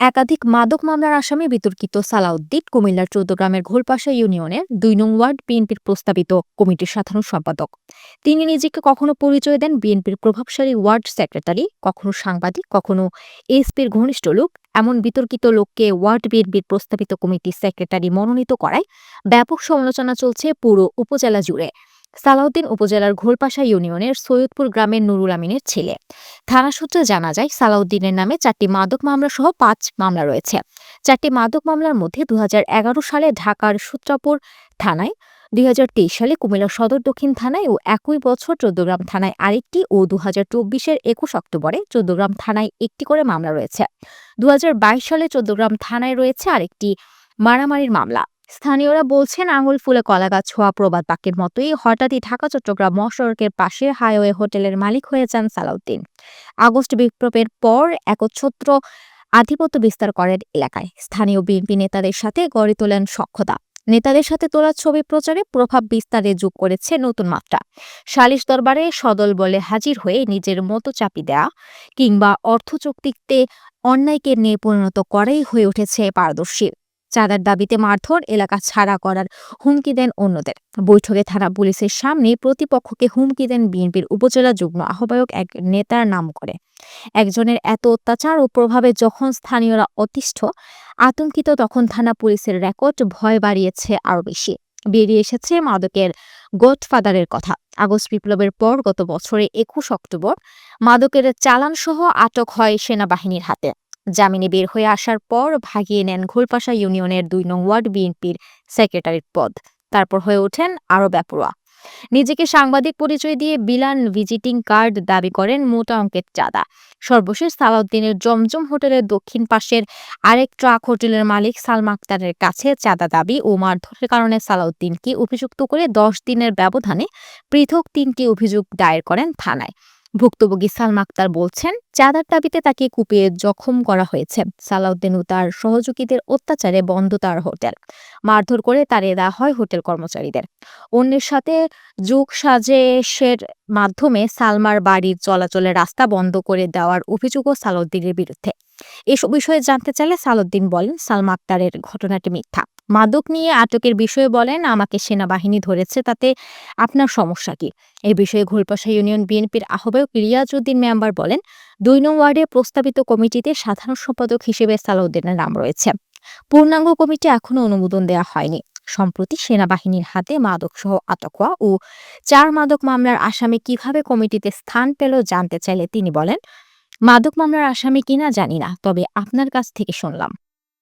একাধিক মাদক মামলার আসামি বিতর্কিত সালাউদ্দিন কুমিল্লার চৌদ্দগ্রামের ঘোলপাশা ইউনিয়নের দুই নং ওয়ার্ড বিএনপির প্রস্তাবিত কমিটির সাধারণ সম্পাদক। তিনি নিজেকে কখনো পরিচয় দেন বিএনপির প্রভাবশালী ওয়ার্ড সেক্রেটারি, কখনো সাংবাদিক, কখনো এসপির ঘনিষ্ঠ লোক। এমন বিতর্কিত লোককে ওয়ার্ড বিএনপির প্রস্তাবিত কমিটির সেক্রেটারি মনোনীত করায় ব্যাপক সমালোচনা চলছে পুরো উপজেলা জুড়ে। সালাউদ্দিন উপজেলার ঘোলপাশা ইউনিয়নের সৈয়দপুর গ্রামের নুরুল আমিনের ছেলে। থানা সূত্রে জানা যায়, সালাউদ্দিনের নামে চারটি মাদক মামলা সহ পাঁচ মামলা রয়েছে। চারটি মাদক মামলার মধ্যে দু হাজার এগারো সালে ঢাকার সূত্রাপুর থানায় দুই হাজার তেইশ সালে কুমিল্লা সদর দক্ষিণ থানায় ও একই বছর চৌদ্দগ্রাম থানায় আরেকটি ও দু হাজার চব্বিশের একুশ অক্টোবরে চৌদ্দগ্রাম থানায় একটি করে মামলা রয়েছে। দুই হাজার বাইশ সালে চৌদ্দগ্রাম থানায় রয়েছে আরেকটি মারামারির মামলা। স্থানীয়রা বলছেন, আঙুল ফুলে কলাগাছ, ছোঁয়া প্রবাদ বাক্যের মতোই হঠাৎই ঢাকা, চট্টগ্রাম, মহাসড়কের পাশে হাইওয়ে হোটেলের মালিক হয়ে যান সালাউদ্দিন। আগস্ট বিপ্লবের পর একচ্ছত্র আধিপত্য বিস্তার করেন এলাকায়। স্থানীয় বিএনপি নেতাদের সাথে গড়ে তোলেন সক্ষতা নেতাদের সাথে তোলা ছবি প্রচারে প্রভাব বিস্তারে যোগ করেছে নতুন মাত্রা। সালিশ দরবারে সদল বলে হাজির হয়ে নিজের মতো চাপি দেয়া কিংবা অর্থ চুক্তিতে অন্যায়কে নিয়ে পরিণত করাই হয়ে উঠেছে পারদর্শী। চাঁদার দাবিতে মারধর এলাকা ছাড়া করার হুমকি দেন অন্যদের। বৈঠকে থানা পুলিশের সামনে প্রতিপক্ষকে হুমকি দেন বিএনপির উপজেলা যুগ্ম আহ্বায়ক এক নেতার নাম করে। একজনের এত অত্যাচার ও প্রভাবে যখন স্থানীয়রা অতিষ্ঠ, আতঙ্কিত, তখন থানা পুলিশের রেকর্ড ভয় বাড়িয়েছে আরও বেশি। বেরিয়ে এসেছে মাদকের গডফাদারের কথা। আগস্ট বিপ্লবের পর গত বছরে একুশ অক্টোবর মাদকের চালানসহ আটক হয় সেনাবাহিনীর হাতে। জামিনে বের হয়ে আসার পর ভাগিয়ে নেন ঘোলপাশা ইউনিয়নের দুই নং ওয়ার্ড বিএনপির সেক্রেটারির পদ। তারপর হয়ে ওঠেন আরও ব্যাপরোয়া। নিজেকে সাংবাদিক পরিচয় দিয়ে বিলান ভিজিটিং কার্ড দাবি করেন মোটা অঙ্কের চাঁদা। সর্বশেষ সালাউদ্দিনের জমজম হোটেলের দক্ষিণ পাশের আরেক ট্রাক হোটেলের মালিক সালমা আক্তারের কাছে চাঁদা দাবি ও মারধরের কারণে সালাউদ্দিনকে অভিযুক্ত করে দশ দিনের ব্যবধানে পৃথক তিনটি অভিযোগ দায়ের করেন থানায়। ভুক্তভোগী সালমা আক্তার বলছেন, চাঁদার দাবিতে তাকে কুপিয়ে জখম করা হয়েছে। সালাউদ্দিন ও তার সহযোগীদের অত্যাচারে বন্ধ তার হোটেল। মারধর করে তাড়িয়ে দেওয়া হয় হোটেল কর্মচারীদের। অন্যের সাথে যুগ সাজেশের মাধ্যমে সালমার বাড়ির চলাচলের রাস্তা বন্ধ করে দেওয়ার অভিযোগও সালাউদ্দিনের বিরুদ্ধে। এসব বিষয়ে জানতে চাইলে সালাউদ্দিন বলেন, সালমা আক্তারের ঘটনাটি মিথ্যা। মাদক নিয়ে আটকের বিষয়ে বলেন, আমাকে সেনাবাহিনী ধরেছে, তাতে আপনার সমস্যা কি? এই বিষয়ে ঘোলপাশা ইউনিয়ন বিএনপির আহ্বায়ক রিয়াজউদ্দিন মেম্বার বলেন, দুই নং ওয়ার্ডে প্রস্তাবিত কমিটিতে সাধারণ সম্পাদক হিসেবে সালাউদ্দিনের নাম রয়েছে। পূর্ণাঙ্গ কমিটি এখনও অনুমোদন দেওয়া হয়নি। সম্প্রতি সেনাবাহিনীর হাতে মাদক সহ আটক হওয়া ও চার মাদক মামলার আসামি কীভাবে কমিটিতে স্থান পেল জানতে চাইলে তিনি বলেন, মাদক মামলার আসামি কিনা জানি না, তবে আপনার কাছ থেকে শুনলাম।